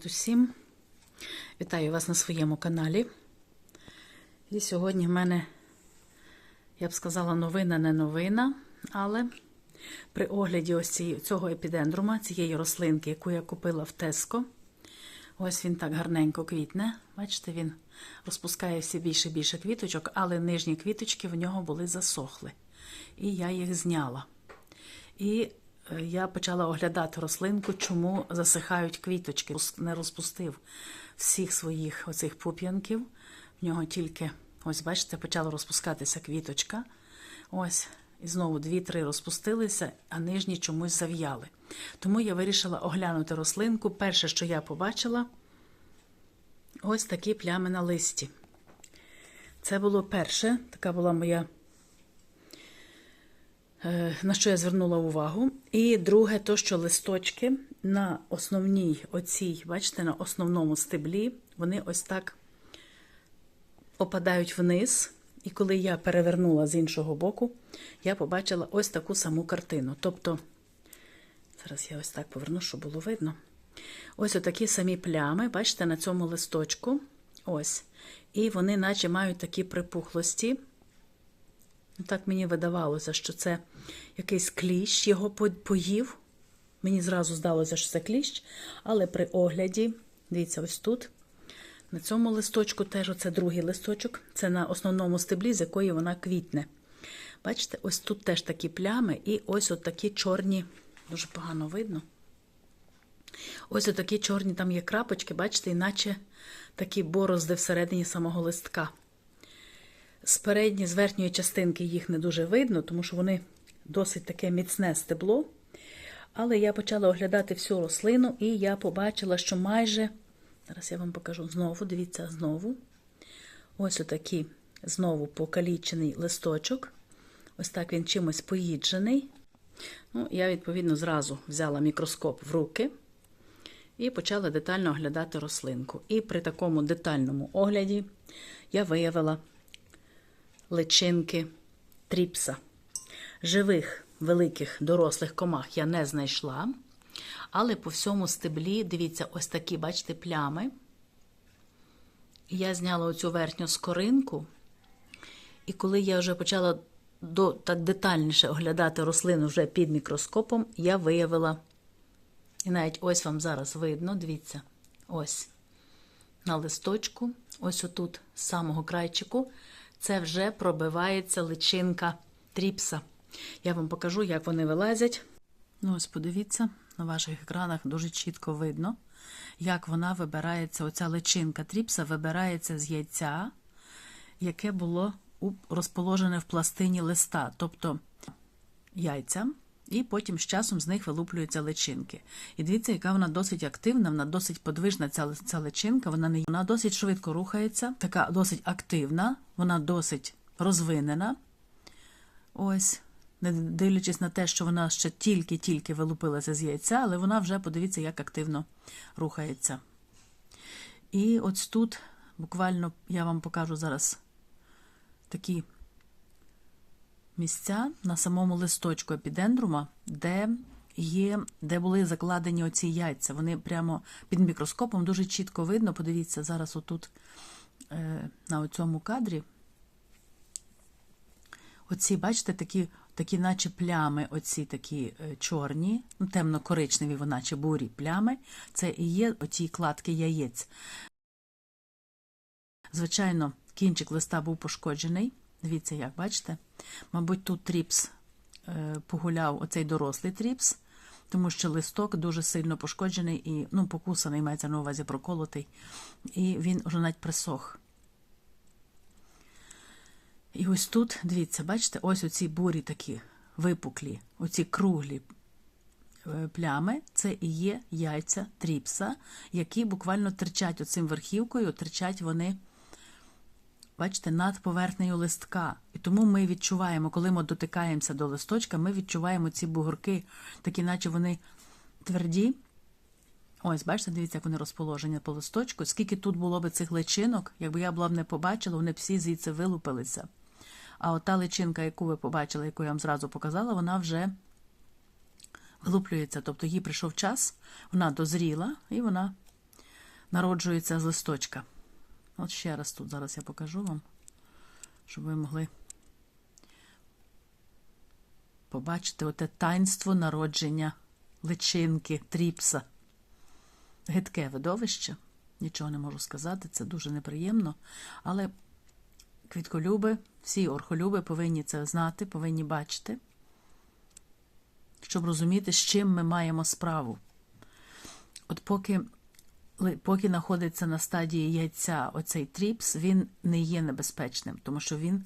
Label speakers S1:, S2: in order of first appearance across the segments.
S1: Привіт усім! Вітаю вас на своєму каналі. І сьогодні в мене, я б сказала, новина не новина, але при огляді ось цього епідендрума, цієї рослинки, яку я купила в Теско, ось він так гарненько квітне. Бачите, він розпускає все більше і більше квіточок, але нижні квіточки в нього були засохли. І я їх зняла. І я почала оглядати рослинку, чому засихають квіточки. Не розпустив всіх своїх оцих пуп'янків. В нього тільки, ось бачите, почала розпускатися квіточка. Ось, і знову дві-три розпустилися, а нижні чомусь зав'яли. Тому я вирішила оглянути рослинку. Перше, що я побачила, ось такі плями на листі. Це було перше, така була моя на що я звернула увагу. І друге, то, що листочки на основній оцій, бачите, на основному стеблі, вони ось так опадають вниз. І коли я перевернула з іншого боку, я побачила ось таку саму картину. Тобто, зараз я ось так поверну, щоб було видно. Ось отакі самі плями, бачите, на цьому листочку. Ось. І вони, наче мають такі припухлості. Ну, Так мені видавалося, що це якийсь кліщ його поїв. Мені зразу здалося, що це кліщ, але при огляді, дивіться, ось тут, на цьому листочку теж оце другий листочок, це на основному стеблі, з якої вона квітне. Бачите, ось тут теж такі плями, і ось такі чорні, дуже погано видно. Ось отакі чорні там є крапочки, бачите, іначе такі борозди всередині самого листка. З передньої, з верхньої частинки їх не дуже видно, тому що вони досить таке міцне стебло. Але я почала оглядати всю рослину, і я побачила, що майже, зараз я вам покажу знову, дивіться, знову. Ось отакий знову покалічений листочок. Ось так він чимось поїджений. Ну, я, відповідно, зразу взяла мікроскоп в руки і почала детально оглядати рослинку. І при такому детальному огляді я виявила личинки тріпса. Живих великих дорослих комах я не знайшла, але по всьому стеблі, дивіться, ось такі, бачите, плями. Я зняла оцю верхню скоринку, і коли я вже почала до, так детальніше оглядати рослину вже під мікроскопом, я виявила, і навіть ось вам зараз видно, дивіться, ось на листочку, ось отут, з самого крайчику, це вже пробивається личинка тріпса. Я вам покажу, як вони вилазять. Ну, ось подивіться, на ваших екранах дуже чітко видно, як вона вибирається, оця личинка тріпса вибирається з яйця, яке було розположене в пластині листа, тобто яйця, і потім з часом з них вилуплюються личинки. І дивіться, яка вона досить активна, вона досить подвижна, ця, ця личинка, вона не вона досить швидко рухається, така досить активна, вона досить розвинена. Ось, не дивлячись на те, що вона ще тільки-тільки вилупилася з яйця, але вона вже, подивіться, як активно рухається. І ось тут буквально я вам покажу зараз такі місця на самому листочку епідендрума, де є, де були закладені оці яйця. Вони прямо під мікроскопом дуже чітко видно. Подивіться, зараз отут е, на цьому кадрі. Оці, бачите, такі, такі наче плями, оці такі е, чорні, ну, темно-коричневі, наче бурі плями. Це і є оті кладки яєць. Звичайно, кінчик листа був пошкоджений. Дивіться, як бачите. Мабуть, тут тріпс е, погуляв оцей дорослий тріпс, тому що листок дуже сильно пошкоджений і ну, покусаний, мається на увазі проколотий, і він вже навіть присох. І ось тут, дивіться, бачите, ось оці бурі такі випуклі, оці круглі е, плями, це і є яйця тріпса, які буквально терчать оцим верхівкою, терчать вони, бачите, над поверхнею листка. І тому ми відчуваємо, коли ми дотикаємося до листочка, ми відчуваємо ці бугорки, такі, наче вони тверді. Ось, бачите, дивіться, як вони розположені по листочку. Скільки тут було б цих личинок, якби я була б не побачила, вони б всі звідси вилупилися. А от та личинка, яку ви побачили, яку я вам зразу показала, вона вже вилуплюється. Тобто їй прийшов час, вона дозріла і вона народжується з листочка. От ще раз тут зараз я покажу вам, щоб ви могли побачити оте таїнство народження личинки, тріпса. Гидке видовище. Нічого не можу сказати, це дуже неприємно. Але квітколюби, всі орхолюби повинні це знати, повинні бачити, щоб розуміти, з чим ми маємо справу. От поки, поки знаходиться на стадії яйця оцей тріпс, він не є небезпечним, тому що він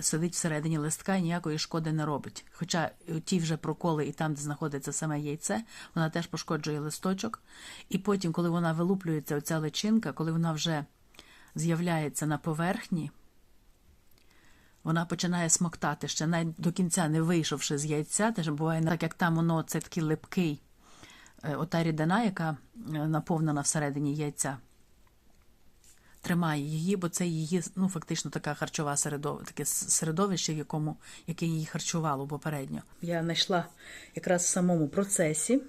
S1: сидить всередині листка і ніякої шкоди не робить. Хоча ті вже проколи і там, де знаходиться саме яйце, вона теж пошкоджує листочок. І потім, коли вона вилуплюється, оця личинка, коли вона вже з'являється на поверхні, вона починає смоктати ще навіть до кінця не вийшовши з яйця, теж буває так, як там воно це такий липкий, ота рідина, яка е, наповнена всередині яйця. Тримає її, бо це її ну, фактично така харчова середовище, таке середовище, якому, яке її харчувало попередньо. Я знайшла якраз в самому процесі,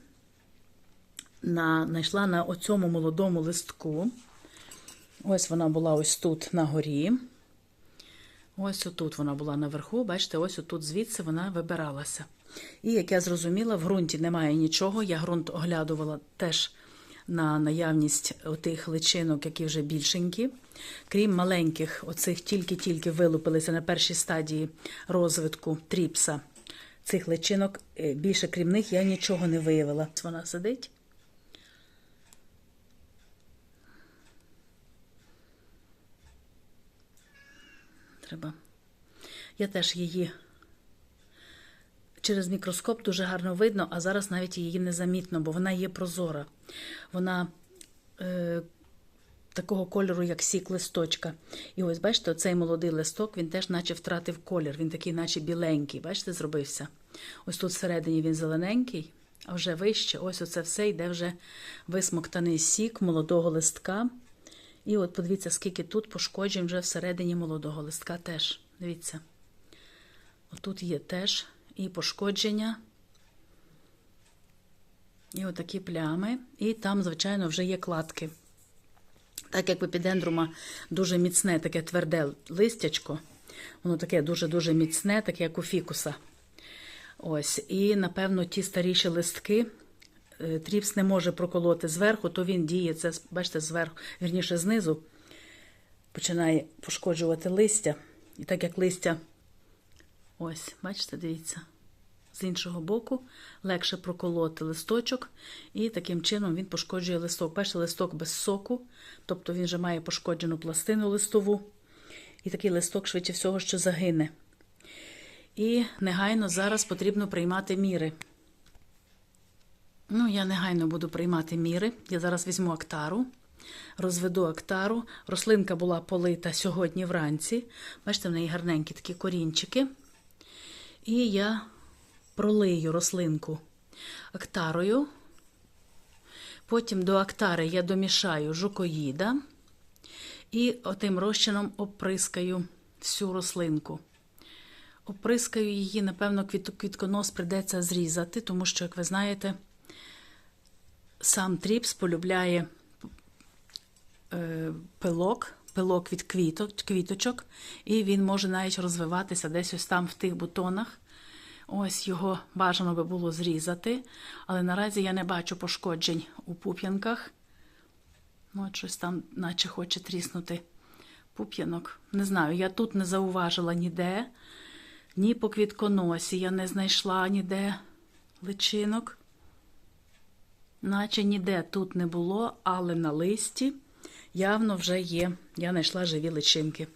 S1: на, знайшла на оцьому молодому листку. Ось вона була ось тут на горі. Ось отут вона була наверху, бачите, ось отут звідси вона вибиралася. І як я зрозуміла, в ґрунті немає нічого. Я ґрунт оглядувала теж на наявність отих личинок, які вже більшенькі. Крім маленьких, оцих тільки-тільки вилупилися на першій стадії розвитку тріпса. Цих личинок, е, більше крім них, я нічого не виявила. Вона сидить. Треба. Я теж її через мікроскоп дуже гарно видно, а зараз навіть її незамітно, бо вона є прозора. Вона е, такого кольору, як сік листочка. І ось, бачите, цей молодий листок, він теж наче втратив колір. Він такий, наче біленький. Бачите, зробився. Ось тут всередині він зелененький, а вже вище, ось оце все йде вже висмоктаний сік молодого листка. І от подивіться, скільки тут пошкоджень вже всередині молодого листка теж. Дивіться. Отут є теж і пошкодження, і отакі плями. І там, звичайно, вже є кладки. Так як в епідендрума дуже міцне, таке тверде листячко, воно таке дуже-дуже міцне, таке як у фікуса. Ось, і, напевно, ті старіші листки тріпс не може проколоти зверху, то він діє, це, бачите, зверху, вірніше знизу, починає пошкоджувати листя. І так як листя, ось, бачите, дивіться, з іншого боку легше проколоти листочок, і таким чином він пошкоджує листок. Бачите, листок без соку, тобто він вже має пошкоджену пластину листову, і такий листок, швидше всього, що загине. І негайно зараз потрібно приймати міри. Ну, я негайно буду приймати міри. Я зараз візьму актару, розведу актару. Рослинка була полита сьогодні вранці. Бачите, в неї гарненькі такі корінчики. І я пролию рослинку актарою. Потім до актари я домішаю жукоїда і отим розчином оприскаю всю рослинку. Оприскаю її, напевно, квіт- квітконос прийдеться зрізати, тому що, як ви знаєте, сам тріпс полюбляє е, пилок, пилок від квіток, квіточок, і він може навіть розвиватися десь ось там в тих бутонах. Ось його бажано би було зрізати, але наразі я не бачу пошкоджень у пуп'янках. Ну, от щось там, наче хоче тріснути пуп'янок. Не знаю, я тут не зауважила ніде, ні по квітконосі я не знайшла ніде личинок. Наче ніде тут не було, але на листі явно вже є. Я знайшла живі личинки.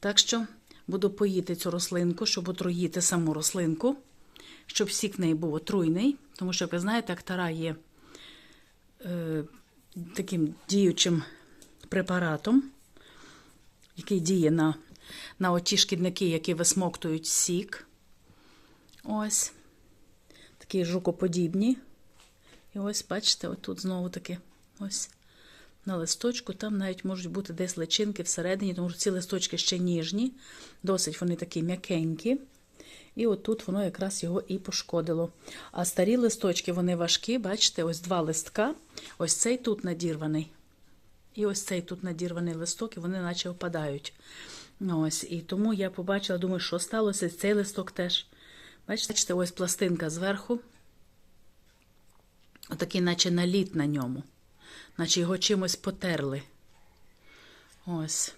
S1: Так що буду поїти цю рослинку, щоб отруїти саму рослинку, щоб сік неї був отруйний, тому що, ви знаєте, актара є е, таким діючим препаратом, який діє на, на оті шкідники, які висмоктують сік. Ось такі жукоподібні. І ось, бачите, отут знову таки ось на листочку. Там навіть можуть бути десь личинки всередині, тому що ці листочки ще ніжні, досить вони такі м'якенькі. І отут воно якраз його і пошкодило. А старі листочки, вони важкі, бачите, ось два листка. Ось цей тут надірваний. І ось цей тут надірваний листок, і вони наче опадають. Ось, і тому я побачила, думаю, що сталося. Цей листок теж. Бачите, ось пластинка зверху. Отакий, наче наліт на ньому, наче його чимось потерли. Ось.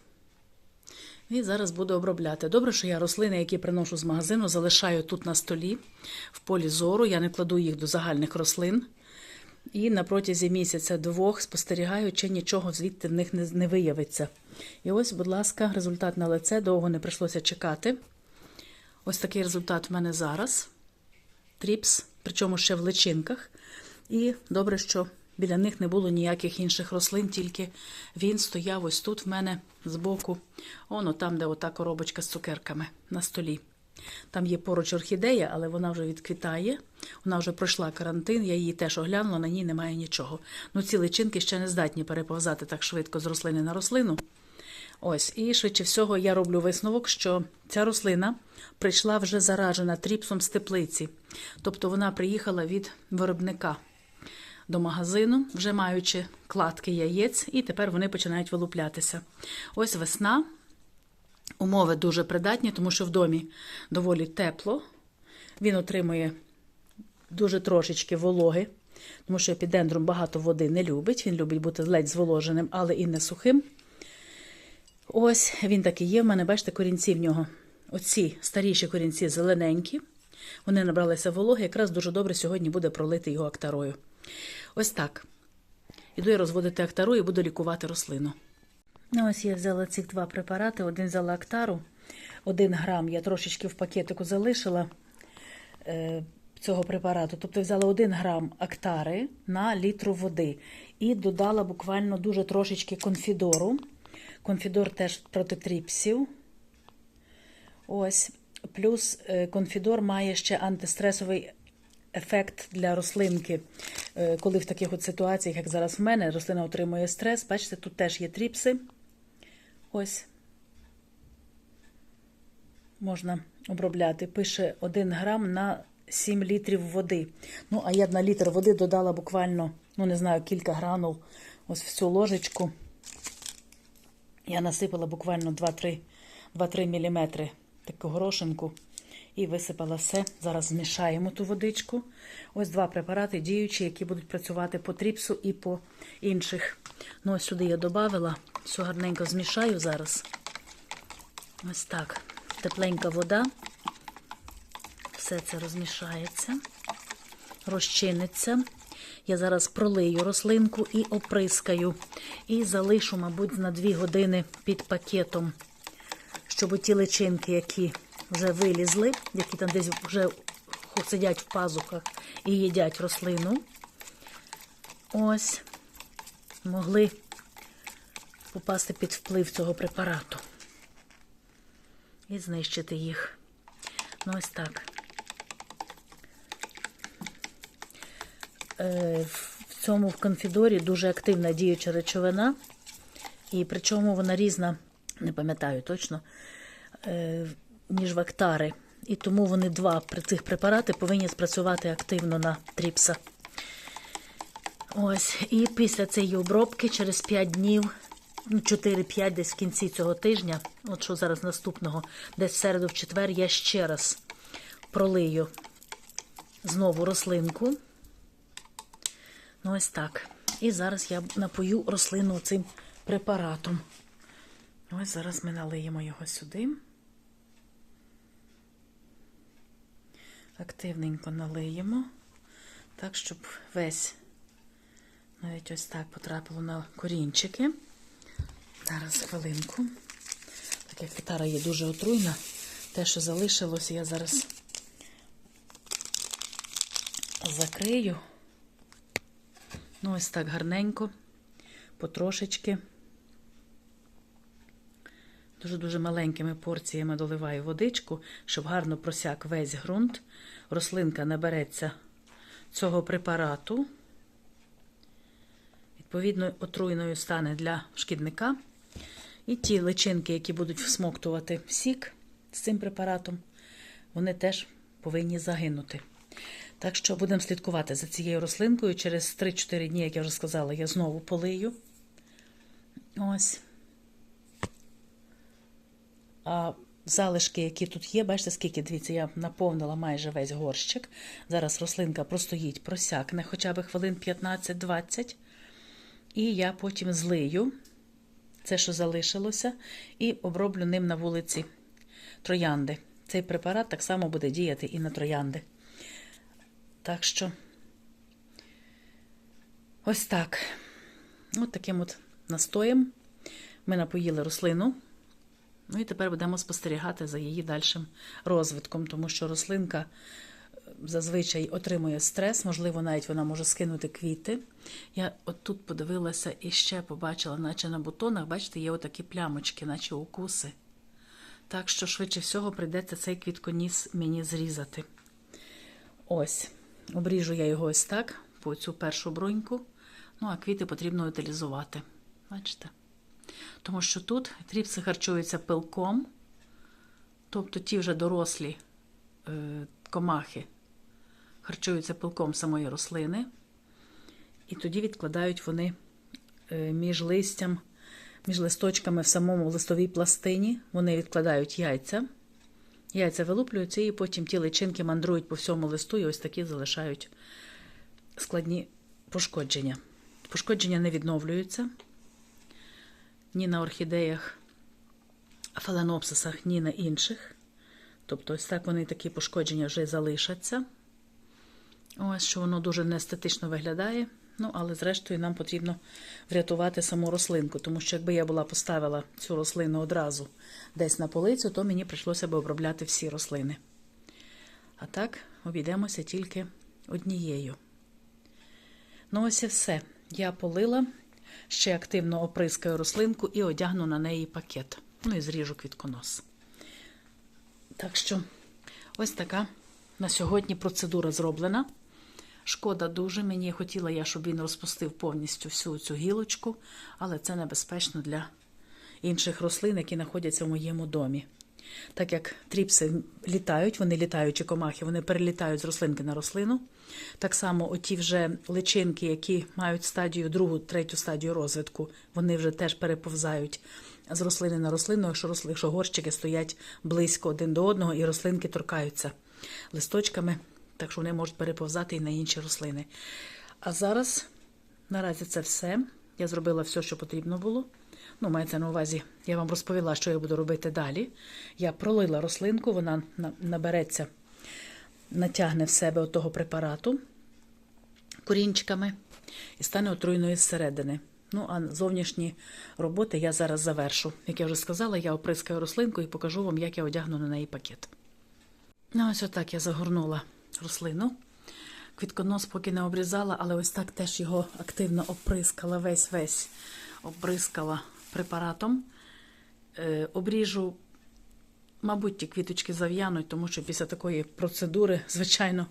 S1: І зараз буду обробляти. Добре, що я рослини, які приношу з магазину, залишаю тут на столі, в полі зору. Я не кладу їх до загальних рослин. І на протязі місяця-двох спостерігаю, чи нічого звідти в них не, не виявиться. І ось, будь ласка, результат на лице. Довго не прийшлося чекати. Ось такий результат в мене зараз. Тріпс, причому ще в личинках. І добре, що біля них не було ніяких інших рослин, тільки він стояв ось тут в мене збоку, оно там, де ота коробочка з цукерками на столі. Там є поруч орхідея, але вона вже відквітає. Вона вже пройшла карантин, я її теж оглянула, на ній немає нічого. Ну, ці личинки ще не здатні переповзати так швидко з рослини на рослину. Ось, і швидше всього я роблю висновок, що ця рослина прийшла вже заражена тріпсом з теплиці. Тобто вона приїхала від виробника до магазину, вже маючи кладки яєць, і тепер вони починають вилуплятися. Ось весна. Умови дуже придатні, тому що в домі доволі тепло. Він отримує дуже трошечки вологи, тому що епідендрум багато води не любить. Він любить бути ледь зволоженим, але і не сухим. Ось він такий є. В мене, бачите, корінці в нього. Оці старіші корінці зелененькі. Вони набралися вологи, якраз дуже добре сьогодні буде пролити його актарою. Ось так. Іду я розводити актару і буду лікувати рослину. Ну, ось я взяла ці два препарати. Один взяла актару, один грам я трошечки в пакетику залишила е, цього препарату. Тобто взяла один грам актари на літру води і додала буквально дуже трошечки конфідору. Конфідор теж проти тріпсів. Ось. Плюс е, конфідор має ще антистресовий ефект для рослинки. Е, Коли в таких от ситуаціях, як зараз в мене, рослина отримує стрес. Бачите, тут теж є тріпси. Ось. Можна обробляти. Пише 1 грам на 7 літрів води. Ну, а я на літр води додала буквально, ну, не знаю, кілька гранул ось в цю ложечку. Я насипала буквально 2-3 мм таку горошинку і висипала все. Зараз змішаємо ту водичку. Ось два препарати діючі, які будуть працювати по тріпсу і по інших. Ну, ось сюди я додавала, все гарненько змішаю зараз. Ось так. Тепленька вода. Все це розмішається, розчиниться. Я зараз пролию рослинку і оприскаю. І залишу, мабуть, на 2 години під пакетом, щоб ті личинки, які вже вилізли, які там десь вже сидять в пазухах і їдять рослину, ось, могли попасти під вплив цього препарату і знищити їх. Ну, ось так. Е, В цьому в конфідорі дуже активна діюча речовина, і причому вона різна, не пам'ятаю точно, е, ніж вактари. І тому вони два цих препарати повинні спрацювати активно на тріпса. Ось, і після цієї обробки через 5 днів, ну 4-5 десь в кінці цього тижня, от що зараз наступного, десь в середу в четвер, я ще раз пролию знову рослинку. Ну, ось так. І зараз я напою рослину цим препаратом. Ось зараз ми налиємо його сюди. Активненько налиємо, так, щоб весь, навіть ось так потрапило на корінчики. Зараз хвилинку. Так як гітара є дуже отруйна, те, що залишилося, я зараз закрию. Ну, ось так гарненько, потрошечки. Дуже-дуже маленькими порціями доливаю водичку, щоб гарно просяк весь ґрунт. Рослинка набереться цього препарату. Відповідно, отруйною стане для шкідника. І ті личинки, які будуть всмоктувати сік з цим препаратом, вони теж повинні загинути. Так що будемо слідкувати за цією рослинкою. Через 3-4 дні, як я вже сказала, я знову полию. Ось. А залишки, які тут є, бачите, скільки, дивіться, я наповнила майже весь горщик. Зараз рослинка простоїть, просякне хоча б хвилин 15-20. І я потім злию це, що залишилося, і оброблю ним на вулиці троянди. Цей препарат так само буде діяти і на троянди. Так що, ось так. От таким от настоєм ми напоїли рослину. Ну і тепер будемо спостерігати за її дальшим розвитком, тому що рослинка е, зазвичай отримує стрес, можливо, навіть вона може скинути квіти. Я от тут подивилася і ще побачила, наче на бутонах, бачите, є отакі плямочки, наче укуси. Так що, швидше всього, прийдеться цей квітконіс мені зрізати. Ось, обріжу я його ось так, по цю першу бруньку. Ну, а квіти потрібно утилізувати. Бачите? Тому що тут тріпси харчуються пилком, тобто ті вже дорослі е, комахи харчуються пилком самої рослини, і тоді відкладають вони е, між листям, між листочками в самому листовій пластині. Вони відкладають яйця. Яйця вилуплюються, і потім ті личинки мандрують по всьому листу і ось такі залишають складні пошкодження. Пошкодження не відновлюються ні на орхідеях, фаленопсисах, ні на інших. Тобто, ось так вони такі пошкодження вже залишаться. Ось що воно дуже неестетично виглядає. Ну, але зрештою нам потрібно врятувати саму рослинку, тому що якби я була поставила цю рослину одразу десь на полицю, то мені прийшлося б обробляти всі рослини. А так, обійдемося тільки однією. Ну, ось і все. Я полила, ще активно оприскаю рослинку і одягну на неї пакет. Ну і зріжу квітконос. Так що, ось така на сьогодні процедура зроблена. Шкода дуже. Мені хотіла я, щоб він розпустив повністю всю цю гілочку, але це небезпечно для інших рослин, які знаходяться в моєму домі. Так як тріпси літають, вони літаючі комахи, вони перелітають з рослинки на рослину. Так само оті вже личинки, які мають стадію, другу, третю стадію розвитку, вони вже теж переповзають з рослини на рослину, якщо, росли, якщо горщики стоять близько один до одного і рослинки торкаються листочками, так що вони можуть переповзати і на інші рослини. А зараз, наразі, це все. Я зробила все, що потрібно було. Ну, мається на увазі, я вам розповіла, що я буду робити далі. Я пролила рослинку, вона набереться, натягне в себе отого препарату корінчиками і стане отруйною зсередини. Ну, а зовнішні роботи я зараз завершу. Як я вже сказала, я оприскаю рослинку і покажу вам, як я одягну на неї пакет. Ну, ось отак я загорнула рослину. Квітконос поки не обрізала, але ось так теж його активно оприскала, весь-весь обрискала препаратом. Е, обріжу, мабуть, ті квіточки зав'януть, тому що після такої процедури, звичайно,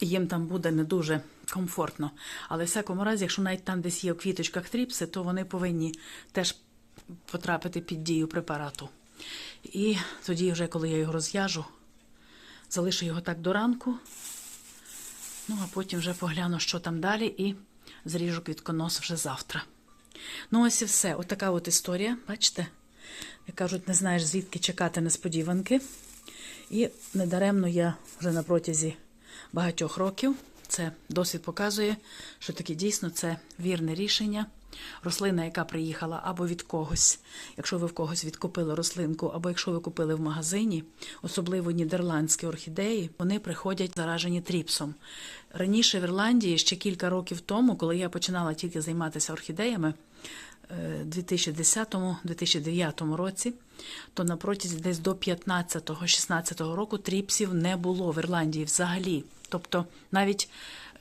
S1: їм там буде не дуже комфортно. Але в всякому разі, якщо навіть там десь є в квіточках тріпси, то вони повинні теж потрапити під дію препарату. І тоді, вже, коли я його розв'яжу, залишу його так до ранку. Ну, а потім вже погляну, що там далі, і зріжу квітконос вже завтра. Ну, ось і все. Отака от історія, бачите? Як кажуть, не знаєш, звідки чекати несподіванки. І недаремно я вже на протязі багатьох років це досвід показує, що таке дійсно це вірне рішення. Рослина, яка приїхала або від когось, якщо ви в когось відкупили рослинку, або якщо ви купили в магазині, особливо нідерландські орхідеї, вони приходять заражені тріпсом. Раніше в Ірландії ще кілька років тому, коли я починала тільки займатися орхідеями, 2010-2009 році, то на протязі десь до 15-16 року тріпсів не було в Ірландії взагалі. Тобто навіть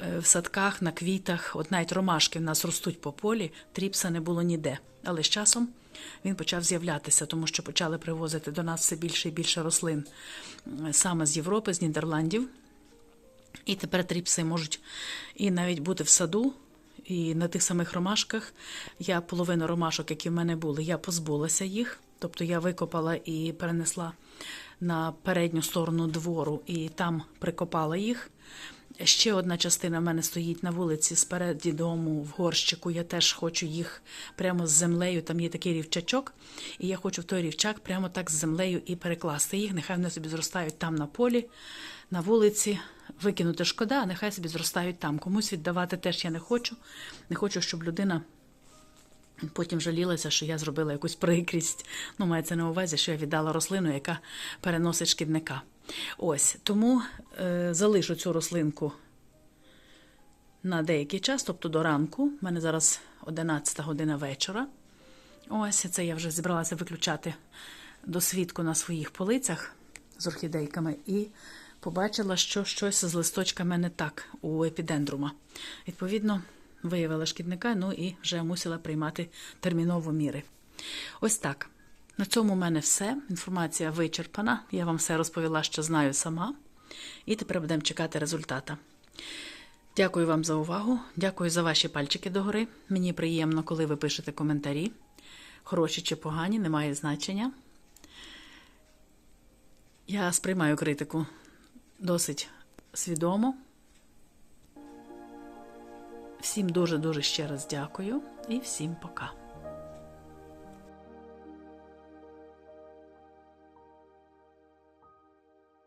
S1: е, в садках, на квітах, от навіть ромашки в нас ростуть по полі, тріпса не було ніде. Але з часом він почав з'являтися, тому що почали привозити до нас все більше і більше рослин саме з Європи, з Нідерландів. І тепер тріпси можуть і навіть бути в саду, і на тих самих ромашках. Я половину ромашок, які в мене були, я позбулася їх. Тобто я викопала і перенесла на передню сторону двору, і там прикопала їх. Ще одна частина в мене стоїть на вулиці спереді дому в горщику. Я теж хочу їх прямо з землею. Там є такий рівчачок, і я хочу в той рівчак прямо так з землею і перекласти їх. Нехай вони собі зростають там на полі, на вулиці. Викинути шкода, а нехай собі зростають там. Комусь віддавати теж я не хочу. Не хочу, щоб людина Потім жалілася, що я зробила якусь прикрість. Ну, мається на увазі, що я віддала рослину, яка переносить шкідника. Ось тому е, залишу цю рослинку на деякий час, тобто до ранку. У мене зараз 11 година вечора. Ось це я вже зібралася виключати досвідку на своїх полицях з орхідейками і побачила, що щось з листочками не так у епідендрума. Відповідно, виявила шкідника, ну і вже мусила приймати терміново міри. Ось так. На цьому в мене все. Інформація вичерпана. Я вам все розповіла, що знаю сама. І тепер будемо чекати результата. Дякую вам за увагу. Дякую за ваші пальчики догори. Мені приємно, коли ви пишете коментарі. Хороші чи погані, немає значення. Я сприймаю критику досить свідомо. Всім дуже-дуже ще раз дякую і всім пока.